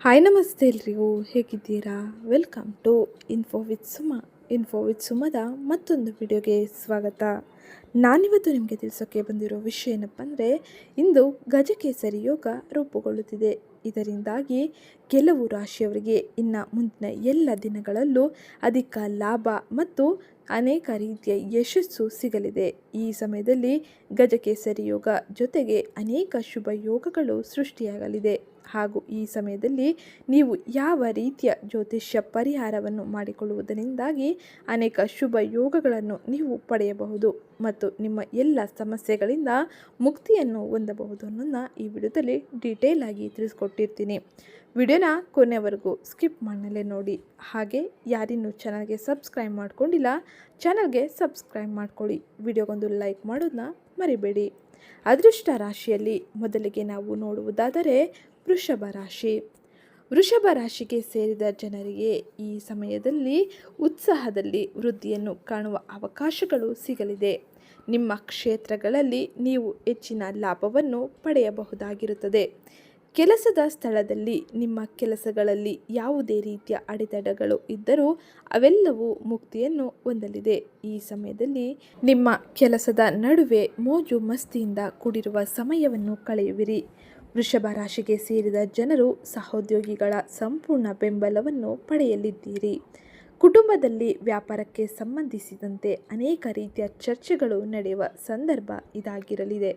Hi, ನಮಸ್ತೆ ಎಲ್ರಿಗೂ. ಹೇಗಿದ್ದೀರಾ? Welcome to info with Suma info with ಸುಮದ ಮತ್ತೊಂದು ವಿಡಿಯೋಗೆ ಸ್ವಾಗತ. ನಾನಿವತ್ತು ನಿಮಗೆ ತಿಳಿಸೋಕ್ಕೆ ಬಂದಿರೋ ವಿಷಯ ಏನಪ್ಪ ಅಂದರೆ ಇಂದು ಗಜಕೇಸರಿ ಯೋಗ ರೂಪುಗೊಳ್ಳುತ್ತಿದೆ. ಇದರಿಂದಾಗಿ ಕೆಲವು ರಾಶಿಯವರಿಗೆ ಇನ್ನು ಮುಂದಿನ ಎಲ್ಲ ದಿನಗಳಲ್ಲೂ ಅಧಿಕ ಲಾಭ ಮತ್ತು ಅನೇಕ ರೀತಿಯ ಯಶಸ್ಸು ಸಿಗಲಿದೆ. ಈ ಸಮಯದಲ್ಲಿ ಗಜಕೇಸರಿ ಯೋಗ ಜೊತೆಗೆ ಅನೇಕ ಶುಭ ಯೋಗಗಳು ಸೃಷ್ಟಿಯಾಗಲಿದೆ. ಹಾಗೂ ಈ ಸಮಯದಲ್ಲಿ ನೀವು ಯಾವ ರೀತಿಯ ಜ್ಯೋತಿಷ್ಯ ಪರಿಹಾರವನ್ನು ಮಾಡಿಕೊಳ್ಳುವುದರಿಂದಾಗಿ ಅನೇಕ ಶುಭ ಯೋಗಗಳನ್ನು ನೀವು ಪಡೆಯಬಹುದು ಮತ್ತು ನಿಮ್ಮ ಎಲ್ಲ ಸಮಸ್ಯೆಗಳಿಂದ ಮುಕ್ತಿಯನ್ನು ಹೊಂದಬಹುದು ಅನ್ನೋದನ್ನು ಈ ವಿಡಿಯೋದಲ್ಲಿ ಡೀಟೇಲ್ ಆಗಿ ತಿಳಿಸ್ಕೊಟ್ಟಿರ್ತೀನಿ. ವಿಡಿಯೋನ ಕೊನೆವರೆಗೂ ಸ್ಕಿಪ್ ಮಾಡಲೇ ನೋಡಿ. ಹಾಗೆ ಯಾರಿನ್ನೂ ಚಾನಲ್ಗೆ ಸಬ್ಸ್ಕ್ರೈಬ್ ಮಾಡ್ಕೊಂಡಿಲ್ಲ ಚಾನಲ್ಗೆ ಸಬ್ಸ್ಕ್ರೈಬ್ ಮಾಡ್ಕೊಳ್ಳಿ. ವಿಡಿಯೋಗೊಂದು ಲೈಕ್ ಮಾಡೋದನ್ನ ಮರಿಬೇಡಿ. ಅದೃಷ್ಟ ರಾಶಿಯಲ್ಲಿ ಮೊದಲಿಗೆ ನಾವು ನೋಡುವುದಾದರೆ ವೃಷಭ ರಾಶಿ. ವೃಷಭ ರಾಶಿಗೆ ಸೇರಿದ ಜನರಿಗೆ ಈ ಸಮಯದಲ್ಲಿ ಉತ್ಸಾಹದಲ್ಲಿ ವೃದ್ಧಿಯನ್ನು ಕಾಣುವ ಅವಕಾಶಗಳು ಸಿಗಲಿದೆ. ನಿಮ್ಮ ಕ್ಷೇತ್ರಗಳಲ್ಲಿ ನೀವು ಹೆಚ್ಚಿನ ಲಾಭವನ್ನು ಪಡೆಯಬಹುದಾಗಿರುತ್ತದೆ. ಕೆಲಸದ ಸ್ಥಳದಲ್ಲಿ ನಿಮ್ಮ ಕೆಲಸಗಳಲ್ಲಿ ಯಾವುದೇ ರೀತಿಯ ಅಡೆತಡೆಗಳು ಇದ್ದರೂ ಅವೆಲ್ಲವೂ ಮುಕ್ತಿಯನ್ನು ಹೊಂದಲಿದೆ. ಈ ಸಮಯದಲ್ಲಿ ನಿಮ್ಮ ಕೆಲಸದ ನಡುವೆ ಮೋಜು ಮಸ್ತಿಯಿಂದ ಕೂಡಿರುವ ಸಮಯವನ್ನು ಕಳೆಯುವಿರಿ. ವೃಷಭ ರಾಶಿಗೆ ಸೇರಿದ ಜನರು ಸಹೋದ್ಯೋಗಿಗಳ ಸಂಪೂರ್ಣ ಬೆಂಬಲವನ್ನು ಪಡೆಯಲಿದ್ದೀರಿ. ಕುಟುಂಬದಲ್ಲಿ ವ್ಯಾಪಾರಕ್ಕೆ ಸಂಬಂಧಿಸಿದಂತೆ ಅನೇಕ ರೀತಿಯ ಚರ್ಚೆಗಳು ನಡೆಯುವ ಸಂದರ್ಭ ಇದಾಗಿರಲಿದೆ.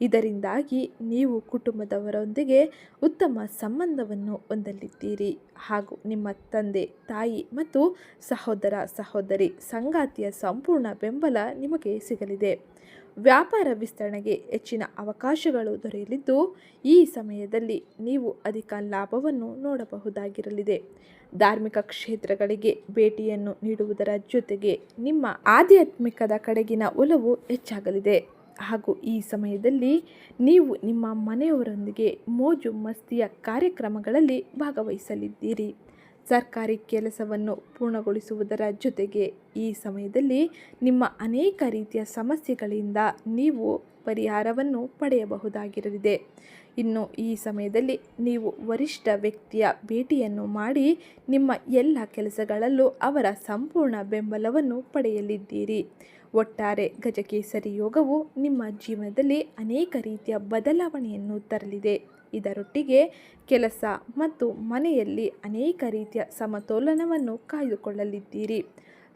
ಇದರಿಂದಾಗಿ ನೀವು ಕುಟುಂಬದವರೊಂದಿಗೆ ಉತ್ತಮ ಸಂಬಂಧವನ್ನು ಹೊಂದಲಿದ್ದೀರಿ. ಹಾಗೂ ನಿಮ್ಮ ತಂದೆ, ತಾಯಿ ಮತ್ತು ಸಹೋದರ ಸಹೋದರಿ ಸಂಗಾತಿಯ ಸಂಪೂರ್ಣ ಬೆಂಬಲ ನಿಮಗೆ ಸಿಗಲಿದೆ. ವ್ಯಾಪಾರ ವಿಸ್ತರಣೆಗೆ ಹೆಚ್ಚಿನ ಅವಕಾಶಗಳು ದೊರೆಯಲಿದ್ದು, ಈ ಸಮಯದಲ್ಲಿ ನೀವು ಅಧಿಕ ಲಾಭವನ್ನು ನೋಡಬಹುದಾಗಿರಲಿದೆ. ಧಾರ್ಮಿಕ ಕ್ಷೇತ್ರಗಳಿಗೆ ಭೇಟಿಯನ್ನು ನೀಡುವುದರ ಜೊತೆಗೆ ನಿಮ್ಮ ಆಧ್ಯಾತ್ಮಿಕದ ಕಡೆಗಿನ ಒಲವು ಹೆಚ್ಚಾಗಲಿದೆ. ಹಾಗೂ ಈ ಸಮಯದಲ್ಲಿ ನೀವು ನಿಮ್ಮ ಮನೆಯವರೊಂದಿಗೆ ಮೋಜು ಮಸ್ತಿಯ ಕಾರ್ಯಕ್ರಮಗಳಲ್ಲಿ ಭಾಗವಹಿಸಲಿದ್ದೀರಿ. ಸರ್ಕಾರಿ ಕೆಲಸವನ್ನು ಪೂರ್ಣಗೊಳಿಸುವುದರ ಜೊತೆಗೆ ಈ ಸಮಯದಲ್ಲಿ ನಿಮ್ಮ ಅನೇಕ ರೀತಿಯ ಸಮಸ್ಯೆಗಳಿಂದ ನೀವು ಪರಿಹಾರವನ್ನು ಪಡೆಯಬಹುದಾಗಿರಲಿದೆ. ಇನ್ನು ಈ ಸಮಯದಲ್ಲಿ ನೀವು ವರಿಷ್ಠ ವ್ಯಕ್ತಿಯ ಭೇಟಿಯನ್ನು ಮಾಡಿ ನಿಮ್ಮ ಎಲ್ಲ ಕೆಲಸಗಳಲ್ಲೂ ಅವರ ಸಂಪೂರ್ಣ ಬೆಂಬಲವನ್ನು ಪಡೆಯಲಿದ್ದೀರಿ. ಒಟ್ಟಾರೆ ಗಜಕೇಸರಿ ಯೋಗವು ನಿಮ್ಮ ಜೀವನದಲ್ಲಿ ಅನೇಕ ರೀತಿಯ ಬದಲಾವಣೆಯನ್ನು ತರಲಿದೆ. ಇದರೊಟ್ಟಿಗೆ ಕೆಲಸ ಮತ್ತು ಮನೆಯಲ್ಲಿ ಅನೇಕ ರೀತಿಯ ಸಮತೋಲನವನ್ನು ಕಾಯ್ದುಕೊಳ್ಳಲಿದ್ದೀರಿ.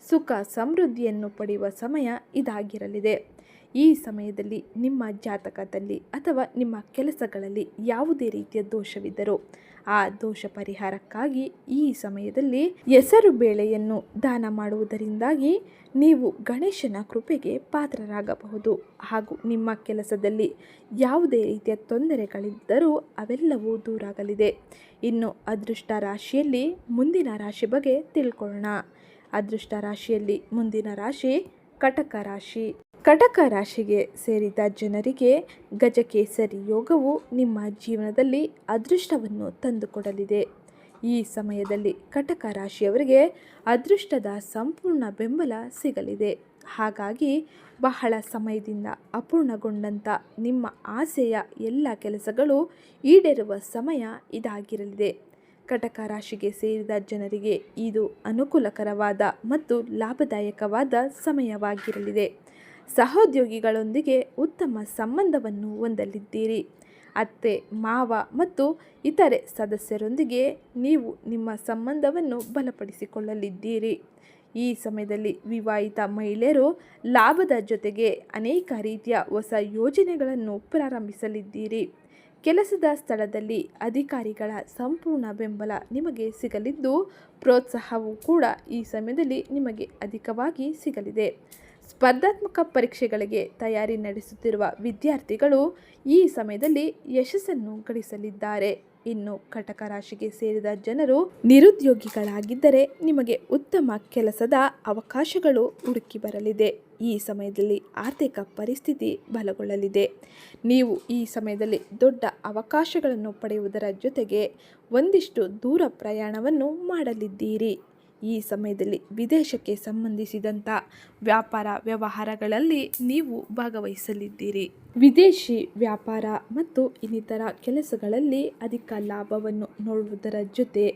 ಸುಖ ಸಮೃದ್ಧಿಯನ್ನು ಪಡೆಯುವ ಸಮಯ ಇದಾಗಿರಲಿದೆ. ಈ ಸಮಯದಲ್ಲಿ ನಿಮ್ಮ ಜಾತಕದಲ್ಲಿ ಅಥವಾ ನಿಮ್ಮ ಕೆಲಸಗಳಲ್ಲಿ ಯಾವುದೇ ರೀತಿಯ ದೋಷವಿದ್ದರೂ ಆ ದೋಷ ಪರಿಹಾರಕ್ಕಾಗಿ ಈ ಸಮಯದಲ್ಲಿ ಹೆಸರು ಬೇಳೆಯನ್ನು ದಾನ ಮಾಡುವುದರಿಂದಾಗಿ ನೀವು ಗಣೇಶನ ಕೃಪೆಗೆ ಪಾತ್ರರಾಗಬಹುದು. ಹಾಗೂ ನಿಮ್ಮ ಕೆಲಸದಲ್ಲಿ ಯಾವುದೇ ರೀತಿಯ ತೊಂದರೆಗಳಿದ್ದರೂ ಅವೆಲ್ಲವೂ ದೂರಾಗಲಿದೆ. ಇನ್ನು ಅದೃಷ್ಟ ರಾಶಿಯಲ್ಲಿ ಮುಂದಿನ ರಾಶಿ ಬಗ್ಗೆ ತಿಳ್ಕೊಳ್ಳೋಣ. ಅದೃಷ್ಟ ರಾಶಿಯಲ್ಲಿ ಮುಂದಿನ ರಾಶಿ ಕಟಕ ರಾಶಿ. ಕಟಕ ರಾಶಿಗೆ ಸೇರಿದ ಜನರಿಗೆ ಗಜಕೇಸರಿ ಯೋಗವು ನಿಮ್ಮ ಜೀವನದಲ್ಲಿ ಅದೃಷ್ಟವನ್ನು ತಂದುಕೊಡಲಿದೆ. ಈ ಸಮಯದಲ್ಲಿ ಕಟಕ ರಾಶಿಯವರಿಗೆ ಅದೃಷ್ಟದ ಸಂಪೂರ್ಣ ಬೆಂಬಲ ಸಿಗಲಿದೆ. ಹಾಗಾಗಿ ಬಹಳ ಸಮಯದಿಂದ ಅಪೂರ್ಣಗೊಂಡಂಥ ನಿಮ್ಮ ಆಸೆಯ ಎಲ್ಲ ಕೆಲಸಗಳು ಈಡೇರುವ ಸಮಯ ಇದಾಗಿರಲಿದೆ. ಕಟಕ ರಾಶಿಗೆ ಸೇರಿದ ಜನರಿಗೆ ಇದು ಅನುಕೂಲಕರವಾದ ಮತ್ತು ಲಾಭದಾಯಕವಾದ ಸಮಯವಾಗಿರಲಿದೆ. ಸಹೋದ್ಯೋಗಿಗಳೊಂದಿಗೆ ಉತ್ತಮ ಸಂಬಂಧವನ್ನು ಹೊಂದಲಿದ್ದೀರಿ. ಅತ್ತೆ, ಮಾವ ಮತ್ತು ಇತರೆ ಸದಸ್ಯರೊಂದಿಗೆ ನೀವು ನಿಮ್ಮ ಸಂಬಂಧವನ್ನು ಬಲಪಡಿಸಿಕೊಳ್ಳಲಿದ್ದೀರಿ. ಈ ಸಮಯದಲ್ಲಿ ವಿವಾಹಿತ ಮಹಿಳೆಯರು ಲಾಭದ ಜೊತೆಗೆ ಅನೇಕ ರೀತಿಯ ಹೊಸ ಯೋಜನೆಗಳನ್ನು ಪ್ರಾರಂಭಿಸಲಿದ್ದೀರಿ. ಕೆಲಸದ ಸ್ಥಳದಲ್ಲಿ ಅಧಿಕಾರಿಗಳ ಸಂಪೂರ್ಣ ಬೆಂಬಲ ನಿಮಗೆ ಸಿಗಲಿದ್ದು, ಪ್ರೋತ್ಸಾಹವೂ ಕೂಡ ಈ ಸಮಯದಲ್ಲಿ ನಿಮಗೆ ಅಧಿಕವಾಗಿ ಸಿಗಲಿದೆ. ಸ್ಪರ್ಧಾತ್ಮಕ ಪರೀಕ್ಷೆಗಳಿಗೆ ತಯಾರಿ ನಡೆಸುತ್ತಿರುವ ವಿದ್ಯಾರ್ಥಿಗಳು ಈ ಸಮಯದಲ್ಲಿ ಯಶಸ್ಸನ್ನು ಗಳಿಸಲಿದ್ದಾರೆ. ಇನ್ನು ಕಟಕ ರಾಶಿಗೆ ಸೇರಿದ ಜನರು ನಿರುದ್ಯೋಗಿಗಳಾಗಿದ್ದರೆ ನಿಮಗೆ ಉತ್ತಮ ಕೆಲಸದ ಅವಕಾಶಗಳು ಹುಡುಕಿ ಬರಲಿದೆ. ಈ ಸಮಯದಲ್ಲಿ ಆರ್ಥಿಕ ಪರಿಸ್ಥಿತಿ ಬಲಗೊಳ್ಳಲಿದೆ. ನೀವು ಈ ಸಮಯದಲ್ಲಿ ದೊಡ್ಡ ಅವಕಾಶಗಳನ್ನು ಪಡೆಯುವುದರ ಜೊತೆಗೆ ಒಂದಿಷ್ಟು ದೂರ ಪ್ರಯಾಣವನ್ನು ಮಾಡಲಿದ್ದೀರಿ. ಈ ಸಮಯದಲ್ಲಿ ವಿದೇಶಕ್ಕೆ ಸಂಬಂಧಿಸಿದಂಥ ವ್ಯಾಪಾರ ವ್ಯವಹಾರಗಳಲ್ಲಿ ನೀವು ಭಾಗವಹಿಸಲಿದ್ದೀರಿ. ವಿದೇಶಿ ವ್ಯಾಪಾರ ಮತ್ತು ಇನ್ನಿತರ ಕೆಲಸಗಳಲ್ಲಿ ಅಧಿಕ ಲಾಭವನ್ನು ನೋಡುವುದರ ಜೊತೆ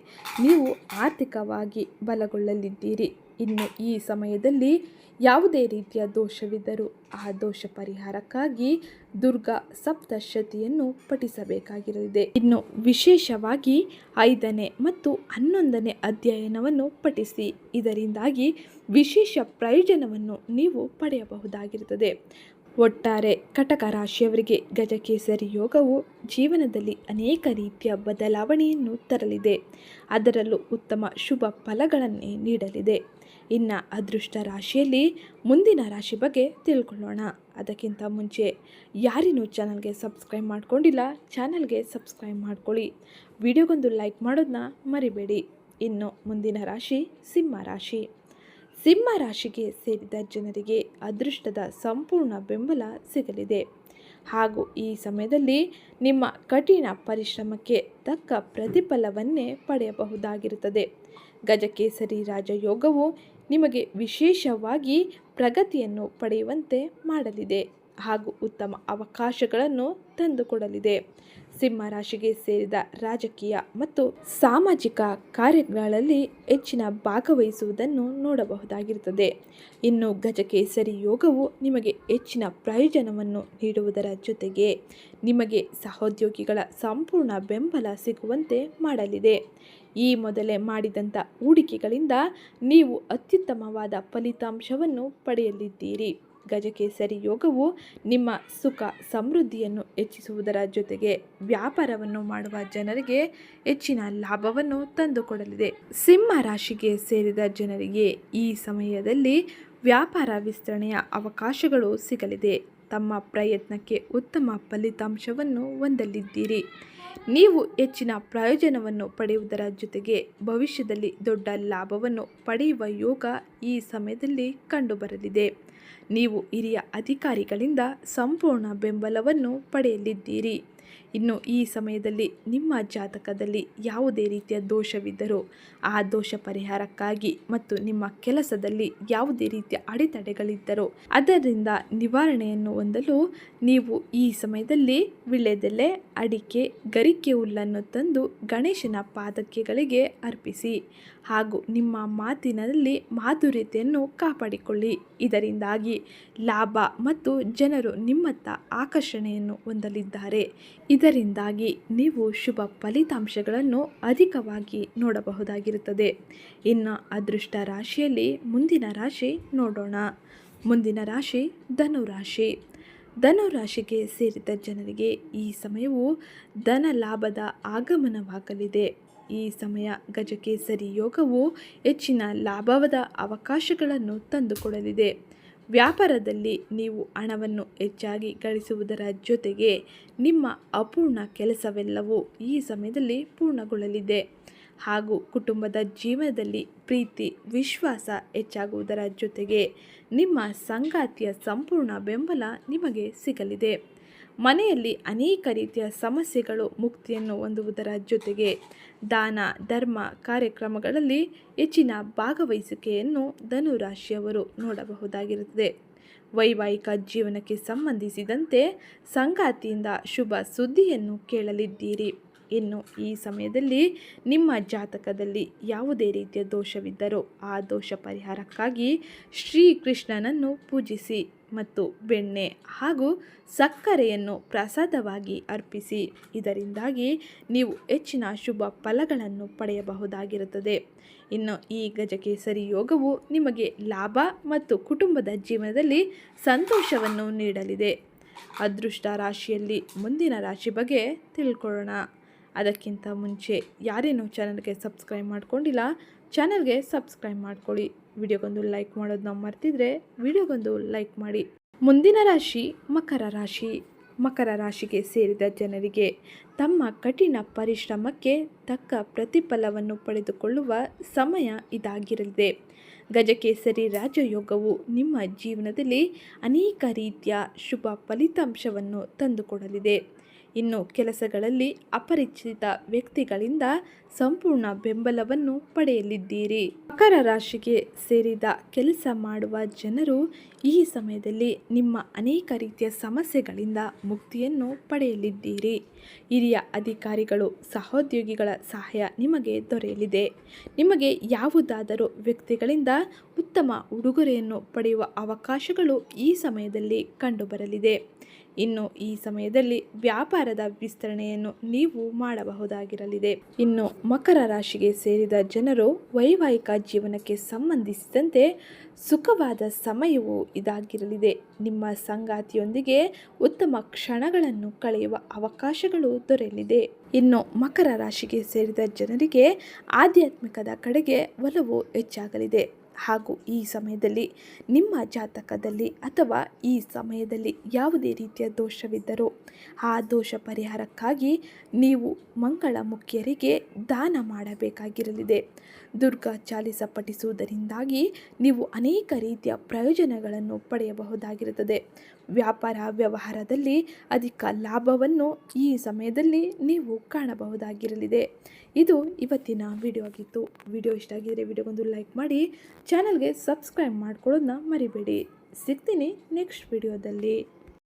ನೀವು ಆರ್ಥಿಕವಾಗಿ ಬಲಗೊಳ್ಳಲಿದ್ದೀರಿ. ಇನ್ನು ಈ ಸಮಯದಲ್ಲಿ ಯಾವುದೇ ರೀತಿಯ ದೋಷವಿದ್ದರೂ ಆ ದೋಷ ಪರಿಹಾರಕ್ಕಾಗಿ ದುರ್ಗಾ ಸಪ್ತಶತಿಯನ್ನು ಪಠಿಸಬೇಕಾಗಿರಲಿದೆ. ಇನ್ನು ವಿಶೇಷವಾಗಿ ಐದನೇ ಮತ್ತು ಹನ್ನೊಂದನೇ ಅಧ್ಯಯನವನ್ನು ಪಠಿಸಿ. ಇದರಿಂದಾಗಿ ವಿಶೇಷ ಪ್ರಯೋಜನವನ್ನು ನೀವು ಪಡೆಯಬಹುದಾಗಿರುತ್ತದೆ. ಒಟ್ಟಾರೆ ಕಟಕ ರಾಶಿಯವರಿಗೆ ಗಜಕೇಸರಿ ಯೋಗವು ಜೀವನದಲ್ಲಿ ಅನೇಕ ರೀತಿಯ ಬದಲಾವಣೆಯನ್ನು ತರಲಿದೆ. ಅದರಲ್ಲೂ ಉತ್ತಮ ಶುಭ ಫಲಗಳನ್ನೇ ನೀಡಲಿದೆ. ಇನ್ನು ಅದೃಷ್ಟ ರಾಶಿಯಲ್ಲಿ ಮುಂದಿನ ರಾಶಿ ಬಗ್ಗೆ ತಿಳ್ಕೊಳ್ಳೋಣ. ಅದಕ್ಕಿಂತ ಮುಂಚೆ ಯಾರಿನೂ ಚಾನಲ್ಗೆ ಸಬ್ಸ್ಕ್ರೈಬ್ ಮಾಡ್ಕೊಂಡಿಲ್ಲ, ಚಾನಲ್ಗೆ ಸಬ್ಸ್ಕ್ರೈಬ್ ಮಾಡ್ಕೊಳ್ಳಿ. ವಿಡಿಯೋಗೊಂದು ಲೈಕ್ ಮಾಡೋದನ್ನ ಮರಿಬೇಡಿ. ಇನ್ನು ಮುಂದಿನ ರಾಶಿ ಸಿಂಹ ರಾಶಿ. ಸಿಂಹ ರಾಶಿಗೆ ಸೇರಿದ ಜನರಿಗೆ ಅದೃಷ್ಟದ ಸಂಪೂರ್ಣ ಬೆಂಬಲ ಸಿಗಲಿದೆ. ಹಾಗೂ ಈ ಸಮಯದಲ್ಲಿ ನಿಮ್ಮ ಕಠಿಣ ಪರಿಶ್ರಮಕ್ಕೆ ತಕ್ಕ ಪ್ರತಿಫಲವನ್ನೇ ಪಡೆಯಬಹುದಾಗಿರುತ್ತದೆ. ಗಜಕೇಸರಿ ರಾಜಯೋಗವು ನಿಮಗೆ ವಿಶೇಷವಾಗಿ ಪ್ರಗತಿಯನ್ನು ಪಡೆಯುವಂತೆ ಮಾಡಲಿದೆ ಹಾಗೂ ಉತ್ತಮ ಅವಕಾಶಗಳನ್ನು ತಂದುಕೊಡಲಿದೆ. ಸಿಂಹ ರಾಶಿಗೆ ಸೇರಿದ ರಾಜಕೀಯ ಮತ್ತು ಸಾಮಾಜಿಕ ಕಾರ್ಯಗಳಲ್ಲಿ ಹೆಚ್ಚಿನ ಭಾಗವಹಿಸುವುದನ್ನು ನೋಡಬಹುದಾಗಿರುತ್ತದೆ. ಇನ್ನು ಗಜಕೇಸರಿ ಯೋಗವು ನಿಮಗೆ ಹೆಚ್ಚಿನ ಪ್ರಯೋಜನವನ್ನು ನೀಡುವುದರ ಜೊತೆಗೆ ನಿಮಗೆ ಸಹೋದ್ಯೋಗಿಗಳ ಸಂಪೂರ್ಣ ಬೆಂಬಲ ಸಿಗುವಂತೆ ಮಾಡಲಿದೆ. ಈ ಮೊದಲೇ ಮಾಡಿದಂಥ ಹೂಡಿಕೆಗಳಿಂದ ನೀವು ಅತ್ಯುತ್ತಮವಾದ ಫಲಿತಾಂಶವನ್ನು ಪಡೆಯಲಿದ್ದೀರಿ. ಗಜಕೇಸರಿ ಯೋಗವು ನಿಮ್ಮ ಸುಖ, ಸಮೃದ್ಧಿಯನ್ನು ಹೆಚ್ಚಿಸುವುದರ ಜೊತೆಗೆ ವ್ಯಾಪಾರವನ್ನು ಮಾಡುವ ಜನರಿಗೆ ಹೆಚ್ಚಿನ ಲಾಭವನ್ನು ತಂದುಕೊಡಲಿದೆ. ಸಿಂಹ ರಾಶಿಗೆ ಸೇರಿದ ಜನರಿಗೆ ಈ ಸಮಯದಲ್ಲಿ ವ್ಯಾಪಾರ ವಿಸ್ತರಣೆಯ ಅವಕಾಶಗಳು ಸಿಗಲಿದೆ. ತಮ್ಮ ಪ್ರಯತ್ನಕ್ಕೆ ಉತ್ತಮ ಫಲಿತಾಂಶವನ್ನು ಹೊಂದಲಿದ್ದೀರಿ. ನೀವು ಹೆಚ್ಚಿನ ಪ್ರಯೋಜನವನ್ನು ಪಡೆಯುವುದರ ಜೊತೆಗೆ ಭವಿಷ್ಯದಲ್ಲಿ ದೊಡ್ಡ ಲಾಭವನ್ನು ಪಡೆಯುವ ಯೋಗ ಈ ಸಮಯದಲ್ಲಿ ಕಂಡುಬರಲಿದೆ. ನೀವು ಹಿರಿಯ ಅಧಿಕಾರಿಗಳಿಂದ ಸಂಪೂರ್ಣ ಬೆಂಬಲವನ್ನು ಪಡೆಯಲಿದ್ದೀರಿ. ಇನ್ನು ಈ ಸಮಯದಲ್ಲಿ ನಿಮ್ಮ ಜಾತಕದಲ್ಲಿ ಯಾವುದೇ ರೀತಿಯ ದೋಷವಿದ್ದರೂ ಆ ದೋಷ ಪರಿಹಾರಕ್ಕಾಗಿ ಮತ್ತು ನಿಮ್ಮ ಕೆಲಸದಲ್ಲಿ ಯಾವುದೇ ರೀತಿಯ ಅಡೆತಡೆಗಳಿದ್ದರೂ ಅದರಿಂದ ನಿವಾರಣೆಯನ್ನು ಹೊಂದಲು ನೀವು ಈ ಸಮಯದಲ್ಲಿ ವಿಳೆದೆಲೆ, ಅಡಿಕೆ, ಗರಿಕೆ ಹುಲ್ಲನ್ನು ತಂದು ಗಣೇಶನ ಪಾದಕ್ಕೆಗಳಿಗೆ ಅರ್ಪಿಸಿ ಹಾಗೂ ನಿಮ್ಮ ಮಾತಿನಲ್ಲಿ ಮಾಧುರ್ಯತೆಯನ್ನು ಕಾಪಾಡಿಕೊಳ್ಳಿ. ಇದರಿಂದಾಗಿ ಲಾಭ ಮತ್ತು ಜನರು ನಿಮ್ಮತ್ತ ಆಕರ್ಷಣೆಯನ್ನು ಹೊಂದಲಿದ್ದಾರೆ. ಇದರಿಂದಾಗಿ ನೀವು ಶುಭ ಫಲಿತಾಂಶಗಳನ್ನು ಅಧಿಕವಾಗಿ ನೋಡಬಹುದಾಗಿರುತ್ತದೆ. ಇನ್ನು ಅದೃಷ್ಟ ರಾಶಿಯಲ್ಲಿ ಮುಂದಿನ ರಾಶಿ ನೋಡೋಣ. ಮುಂದಿನ ರಾಶಿ ಧನುರಾಶಿ. ಧನುರಾಶಿಗೆ ಸೇರಿದ ಜನರಿಗೆ ಈ ಸಮಯವು ಧನ ಲಾಭದ ಆಗಮನವಾಗಲಿದೆ. ಈ ಸಮಯ ಗಜಕೇಸರಿ ಯೋಗವು ಹೆಚ್ಚಿನ ಲಾಭವಾದ ಅವಕಾಶಗಳನ್ನು ತಂದುಕೊಡಲಿದೆ. ವ್ಯಾಪಾರದಲ್ಲಿ ನೀವು ಹಣವನ್ನು ಹೆಚ್ಚಾಗಿ ಗಳಿಸುವುದರ ಜೊತೆಗೆ ನಿಮ್ಮ ಅಪೂರ್ಣ ಕೆಲಸವೆಲ್ಲವೂ ಈ ಸಮಯದಲ್ಲಿ ಪೂರ್ಣಗೊಳ್ಳಲಿದೆ. ಹಾಗೂ ಕುಟುಂಬದ ಜೀವನದಲ್ಲಿ ಪ್ರೀತಿ, ವಿಶ್ವಾಸ ಹೆಚ್ಚಾಗುವುದರ ಜೊತೆಗೆ ನಿಮ್ಮ ಸಂಗಾತಿಯ ಸಂಪೂರ್ಣ ಬೆಂಬಲ ನಿಮಗೆ ಸಿಗಲಿದೆ. ಮನೆಯಲ್ಲಿ ಅನೇಕ ರೀತಿಯ ಸಮಸ್ಯೆಗಳು ಮುಕ್ತಿಯನ್ನು ಹೊಂದುವುದರ ಜೊತೆಗೆ ದಾನ, ಧರ್ಮ ಕಾರ್ಯಕ್ರಮಗಳಲ್ಲಿ ಹೆಚ್ಚಿನ ಭಾಗವಹಿಸುವಿಕೆಯನ್ನು ಧನುರಾಶಿಯವರು ನೋಡಬಹುದಾಗಿರುತ್ತದೆ. ವೈವಾಹಿಕ ಜೀವನಕ್ಕೆ ಸಂಬಂಧಿಸಿದಂತೆ ಸಂಗಾತಿಯಿಂದ ಶುಭ ಸುದ್ದಿಯನ್ನು ಕೇಳಲಿದ್ದೀರಿ. ಇನ್ನು ಈ ಸಮಯದಲ್ಲಿ ನಿಮ್ಮ ಜಾತಕದಲ್ಲಿ ಯಾವುದೇ ರೀತಿಯ ದೋಷವಿದ್ದರೂ ಆ ದೋಷ ಪರಿಹಾರಕ್ಕಾಗಿ ಶ್ರೀಕೃಷ್ಣನನ್ನು ಪೂಜಿಸಿ. ಮತ್ತು ಬೆಣ್ಣೆ ಹಾಗೂ ಸಕ್ಕರೆಯನ್ನು ಪ್ರಸಾದವಾಗಿ ಅರ್ಪಿಸಿ. ಇದರಿಂದಾಗಿ ನೀವು ಹೆಚ್ಚಿನ ಶುಭ ಫಲಗಳನ್ನು ಪಡೆಯಬಹುದಾಗಿರುತ್ತದೆ. ಇನ್ನು ಈ ಗಜಕೇಸರಿ ಯೋಗವು ನಿಮಗೆ ಲಾಭ ಮತ್ತು ಕುಟುಂಬದ ಜೀವನದಲ್ಲಿ ಸಂತೋಷವನ್ನು ನೀಡಲಿದೆ. ಅದೃಷ್ಟ ರಾಶಿಯಲ್ಲಿ ಮುಂದಿನ ರಾಶಿ ಬಗ್ಗೆ ತಿಳ್ಕೊಳ್ಳೋಣ. ಅದಕ್ಕಿಂತ ಮುಂಚೆ ಯಾರೇನೂ ಚಾನಲ್ಗೆ ಸಬ್ಸ್ಕ್ರೈಬ್ ಮಾಡಿಕೊಂಡಿಲ್ಲ ಚಾನಲ್ಗೆ ಸಬ್ಸ್ಕ್ರೈಬ್ ಮಾಡ್ಕೊಳ್ಳಿ. ವಿಡಿಯೋಗೊಂದು ಲೈಕ್ ಮಾಡೋದನ್ನ ಮರ್ತಿದ್ರೆ ವಿಡಿಯೋಗೊಂದು ಲೈಕ್ ಮಾಡಿ. ಮುಂದಿನ ರಾಶಿ ಮಕರ ರಾಶಿ. ಮಕರ ರಾಶಿಗೆ ಸೇರಿದ ಜನರಿಗೆ ತಮ್ಮ ಕಠಿಣ ಪರಿಶ್ರಮಕ್ಕೆ ತಕ್ಕ ಪ್ರತಿಫಲವನ್ನು ಪಡೆದುಕೊಳ್ಳುವ ಸಮಯ ಇದಾಗಿರಲಿದೆ. ಗಜಕೇಸರಿ ರಾಜಯೋಗವು ನಿಮ್ಮ ಜೀವನದಲ್ಲಿ ಅನೇಕ ರೀತಿಯ ಶುಭ ಫಲಿತಾಂಶವನ್ನು ತಂದುಕೊಡಲಿದೆ. ಇನ್ನು ಕೆಲಸಗಳಲ್ಲಿ ಅಪರಿಚಿತ ವ್ಯಕ್ತಿಗಳಿಂದ ಸಂಪೂರ್ಣ ಬೆಂಬಲವನ್ನು ಪಡೆಯಲಿದ್ದೀರಿ. ಮಕರ ರಾಶಿಗೆ ಸೇರಿದ ಕೆಲಸ ಮಾಡುವ ಜನರು ಈ ಸಮಯದಲ್ಲಿ ನಿಮ್ಮ ಅನೇಕ ರೀತಿಯ ಸಮಸ್ಯೆಗಳಿಂದ ಮುಕ್ತಿಯನ್ನು ಪಡೆಯಲಿದ್ದೀರಿ. ಹಿರಿಯ ಅಧಿಕಾರಿಗಳು, ಸಹೋದ್ಯೋಗಿಗಳ ಸಹಾಯ ನಿಮಗೆ ದೊರೆಯಲಿದೆ. ನಿಮಗೆ ಯಾವುದಾದರೂ ವ್ಯಕ್ತಿಗಳಿಂದ ಉತ್ತಮ ಉಡುಗೊರೆಯನ್ನು ಪಡೆಯುವ ಅವಕಾಶಗಳು ಈ ಸಮಯದಲ್ಲಿ ಕಂಡುಬರಲಿದೆ. ಇನ್ನು ಈ ಸಮಯದಲ್ಲಿ ವ್ಯಾಪಾರದ ವಿಸ್ತರಣೆಯನ್ನು ನೀವು ಮಾಡಬಹುದಾಗಿರಲಿದೆ. ಇನ್ನು ಮಕರ ರಾಶಿಗೆ ಸೇರಿದ ಜನರು ವೈವಾಹಿಕ ಜೀವನಕ್ಕೆ ಸಂಬಂಧಿಸಿದಂತೆ ಸುಖವಾದ ಸಮಯವು ಇದಾಗಿರಲಿದೆ. ನಿಮ್ಮ ಸಂಗಾತಿಯೊಂದಿಗೆ ಉತ್ತಮ ಕ್ಷಣಗಳನ್ನು ಕಳೆಯುವ ಅವಕಾಶಗಳು ದೊರೆಯಲಿದೆ. ಇನ್ನು ಮಕರ ರಾಶಿಗೆ ಸೇರಿದ ಜನರಿಗೆ ಆಧ್ಯಾತ್ಮಿಕದ ಕಡೆಗೆ ಒಲವು ಹೆಚ್ಚಾಗಲಿದೆ. ಹಾಗೂ ಈ ಸಮಯದಲ್ಲಿ ನಿಮ್ಮ ಜಾತಕದಲ್ಲಿ ಅಥವಾ ಈ ಸಮಯದಲ್ಲಿ ಯಾವುದೇ ರೀತಿಯ ದೋಷವಿದ್ದರೂ ಆ ದೋಷ ಪರಿಹಾರಕ್ಕಾಗಿ ನೀವು ಮಂಗಳ ಮುಖ್ಯರಿಗೆ ದಾನ ಮಾಡಬೇಕಾಗಿರಲಿದೆ. ದುರ್ಗಾ ಚಾಲಿಸ ಪಠಿಸುವುದರಿಂದಾಗಿ ನೀವು ಅನೇಕ ರೀತಿಯ ಪ್ರಯೋಜನಗಳನ್ನು ಪಡೆಯಬಹುದಾಗಿರುತ್ತದೆ. ವ್ಯಾಪಾರ ವ್ಯವಹಾರದಲ್ಲಿ ಅಧಿಕ ಲಾಭವನ್ನು ಈ ಸಮಯದಲ್ಲಿ ನೀವು ಕಾಣಬಹುದಾಗಿರಲಿದೆ. ಇದು ಇವತ್ತಿನ ವಿಡಿಯೋ ಆಗಿತ್ತು. ವಿಡಿಯೋ ಇಷ್ಟ ಆಗಿದರೆ ವಿಡಿಯೋಗೊಂದು ಲೈಕ್ ಮಾಡಿ ಚಾನಲ್ಗೆ ಸಬ್ಸ್ಕ್ರೈಬ್ ಮಾಡ್ಕೊಳ್ಳೋದನ್ನ ಮರಿಬೇಡಿ. ಸಿಗ್ತೀನಿ ನೆಕ್ಸ್ಟ್ ವಿಡಿಯೋದಲ್ಲಿ